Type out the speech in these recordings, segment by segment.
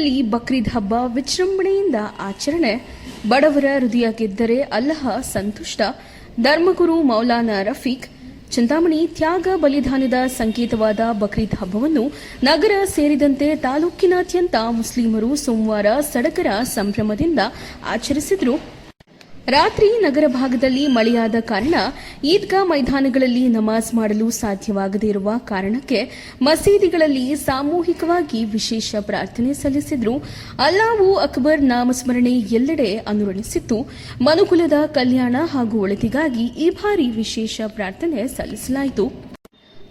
ಇಲ್ಲಿ ಬಕ್ರೀದ್ ಹಬ್ಬ ವಿಜೃಂಭಣೆಯಿಂದ ಆಚರಣೆ. ಬಡವರ ಹೃದಯ ಗೆದ್ದರೆ ಅಲ್ಲಹ ಸಂತುಷ್ಟ. ಧರ್ಮಗುರು ಮೌಲಾನಾ ರಫೀಕ್, ಚಿಂತಾಮಣಿ ತ್ಯಾಗ ಬಲಿದಾನದ ಸಂಕೇತವಾದ ಬಕ್ರೀದ್ ಹಬ್ಬವನ್ನು ನಗರ ಸೇರಿದಂತೆ ತಾಲೂಕಿನಾದ್ಯಂತ ಮುಸ್ಲಿಮರು ಸೋಮವಾರ ಸಡಗರ ಸಂಭ್ರಮದಿಂದ ಆಚರಿಸಿದರು. ರಾತ್ರಿ ನಗರ ಭಾಗದಲ್ಲಿ ಮಳೆಯಾದ ಕಾರಣ ಈದ್ಗಾ ಮೈದಾನಗಳಲ್ಲಿ ನಮಾಜ್ ಮಾಡಲು ಸಾಧ್ಯವಾಗದೇ ಇರುವ ಕಾರಣಕ್ಕೆ ಮಸೀದಿಗಳಲ್ಲಿ ಸಾಮೂಹಿಕವಾಗಿ ವಿಶೇಷ ಪ್ರಾರ್ಥನೆ ಸಲ್ಲಿಸಿದ್ರು. ಅಲ್ಲಾವು ಅಕ್ಬರ್ ನಾಮಸ್ಮರಣೆ ಎಲ್ಲೆಡೆ ಅನುರಣಿಸಿತ್ತು. ಮನುಕುಲದ ಕಲ್ಯಾಣ ಹಾಗೂ ಒಳಿತಿಗಾಗಿ ಈ ಬಾರಿ ವಿಶೇಷ ಪ್ರಾರ್ಥನೆ ಸಲ್ಲಿಸಲಾಯಿತು.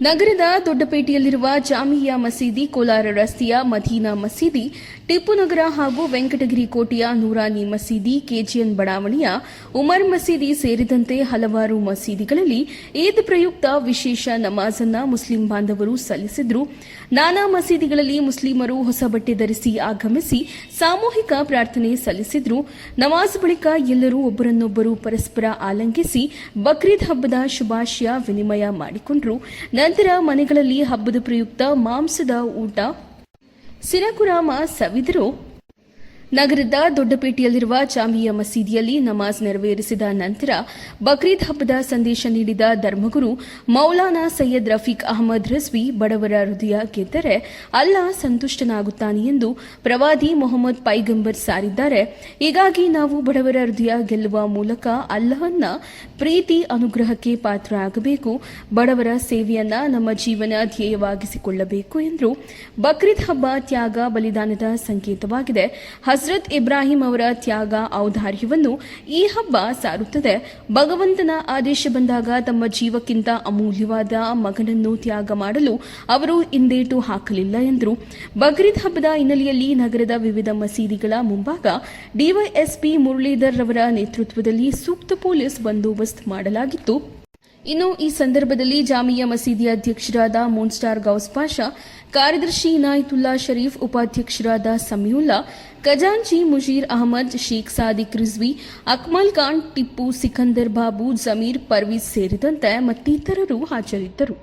ನಗರದ ದೊಡ್ಡಪೇಟೆಯಲ್ಲಿರುವ ಜಾಮಿಯಾ ಮಸೀದಿ ಕೋಲಾರ ರಸ್ತೆಯ ಮದೀನಾ ಮಸೀದಿ, ಟಿಪ್ಪು ನಗರ ಹಾಗೂ ವೆಂಕಟಗಿರಿ ಕೋಟೆಯ ನೂರಾನಿ ಮಸೀದಿ, ಕೆಜಿಎನ್ ಬಡಾವಣೆಯ ಉಮರ್ ಮಸೀದಿ ಸೇರಿದಂತೆ ಹಲವಾರು ಮಸೀದಿಗಳಲ್ಲಿ ಈದ್ ಪ್ರಯುಕ್ತ ವಿಶೇಷ ನಮಾಜನ್ನ ಮುಸ್ಲಿಂ ಬಾಂಧವರು ಸಲ್ಲಿಸಿದ್ರು. ನಾನಾ ಮಸೀದಿಗಳಲ್ಲಿ ಮುಸ್ಲಿಮರು ಹೊಸ ಬಟ್ಟೆ ಧರಿಸಿ ಆಗಮಿಸಿ ಸಾಮೂಹಿಕ ಪ್ರಾರ್ಥನೆ ಸಲ್ಲಿಸಿದ್ರು. ನಮಾಜ್ ಬಳಿಕ ಎಲ್ಲರೂ ಒಬ್ಬರನ್ನೊಬ್ಬರು ಪರಸ್ಪರ ಆಲಂಕಿಸಿ ಬಕ್ರೀದ್ ಹಬ್ಬದ ಶುಭಾಶಯ ವಿನಿಮಯ ಮಾಡಿಕೊಂಡ್ರು. ನಂತರ ಮನೆಗಳಲ್ಲಿ ಹಬ್ಬದ ಪ್ರಯುಕ್ತ ಮಾಂಸದ ಊಟ. ಸಿರಕುರಾಮ ಸವಿದರು ನಗರದ ದೊಡ್ಡಪೇಟೆಯಲ್ಲಿರುವ ಜಾಮಿಯಾ ಮಸೀದಿಯಲ್ಲಿ ನಮಾಜ್ ನೆರವೇರಿಸಿದ ನಂತರ ಬಕ್ರೀದ್ ಹಬ್ಬದ ಸಂದೇಶ ನೀಡಿದ ಧರ್ಮಗುರು ಮೌಲಾನಾ ಸೈಯದ್ ರಫೀಕ್ ಅಹಮದ್ ರಜ್ವಿ ಬಡವರ ಹೃದಯ ಗೆದ್ದರೆ ಅಲ್ಲಾ ಸಂತುಷ್ಟನಾಗುತ್ತಾನೆ ಎಂದು ಪ್ರವಾದಿ ಮೊಹಮ್ಮದ್ ಪೈಗಂಬರ್ ಸಾರಿದ್ದಾರೆ. ಹೀಗಾಗಿ ನಾವು ಬಡವರ ಹೃದಯ ಗೆಲ್ಲುವ ಮೂಲಕ ಅಲ್ಲಹನ್ನ ಪ್ರೀತಿ ಅನುಗ್ರಹಕ್ಕೆ ಪಾತ್ರ ಆಗಬೇಕು ಬಡವರ ಸೇವೆಯನ್ನ ನಮ್ಮ ಜೀವನ ಧ್ಯೇಯವಾಗಿಸಿಕೊಳ್ಳಬೇಕು ಎಂದರು ಬಕ್ರೀದ್ ಹಬ್ಬ ತ್ಯಾಗ ಬಲಿದಾನದ ಸಂಕೇತವಾಗಿದೆ. ಹಜರತ್ ಇಬ್ರಾಹಿಂ ಅವರ ತ್ಯಾಗ, ಔದಾರ್ಯವನ್ನು ಈ ಹಬ್ಬ ಸಾರುತ್ತದೆ. ಭಗವಂತನ ಆದೇಶ ಬಂದಾಗ ತಮ್ಮ ಜೀವಕ್ಕಿಂತ ಅಮೂಲ್ಯವಾದ ಮಗನನ್ನು ತ್ಯಾಗ ಮಾಡಲು ಅವರು ಹಿಂದೇಟು ಹಾಕಲಿಲ್ಲ ಎಂದರು. ಬಕ್ರೀದ್ ಹಬ್ಬದ ಹಿನ್ನೆಲೆಯಲ್ಲಿ ನಗರದ ವಿವಿಧ ಮಸೀದಿಗಳ ಮುಂಭಾಗ ಡಿವೈಎಸ್ಪಿ ಮುರಳೀಧರ್ ರವರ ನೇತೃತ್ವದಲ್ಲಿ ಸೂಕ್ತ ಪೊಲೀಸ್ ಬಂದೋಬಸ್ತ್ ಮಾಡಲಾಗಿತ್ತು. ಇನ್ನು ಈ ಸಂದರ್ಭದಲ್ಲಿ ಜಾಮಿಯಾ ಮಸೀದಿ ಅಧ್ಯಕ್ಷರಾದ ಮೂನ್ಸ್ಟಾರ್ ಗೌಸ್ ಪಾಷಾ, ಕಾರ್ಯದರ್ಶಿ ಇನಾಯತುಲ್ಲಾ ಶರೀಫ್, ಉಪಾಧ್ಯಕ್ಷರಾದ ಸಮಿಯುಲ್ಲಾ ಖಜಾಂಚಿ ಮುಜೀರ್ ಅಹಮದ್, ಶೇಖ್ ಸಾದಿಕ್ ರಿಜ್ವಿ, ಅಕ್ಮಲ್ ಖಾನ್, ಟಿಪ್ಪು ಸಿಕಂದರ್ ಬಾಬು, ಜಮೀರ್ ಪರ್ವೀಸ್ ಸೇರಿದಂತೆ ಮತ್ತಿತರರು ಹಾಜರಿದ್ದರು.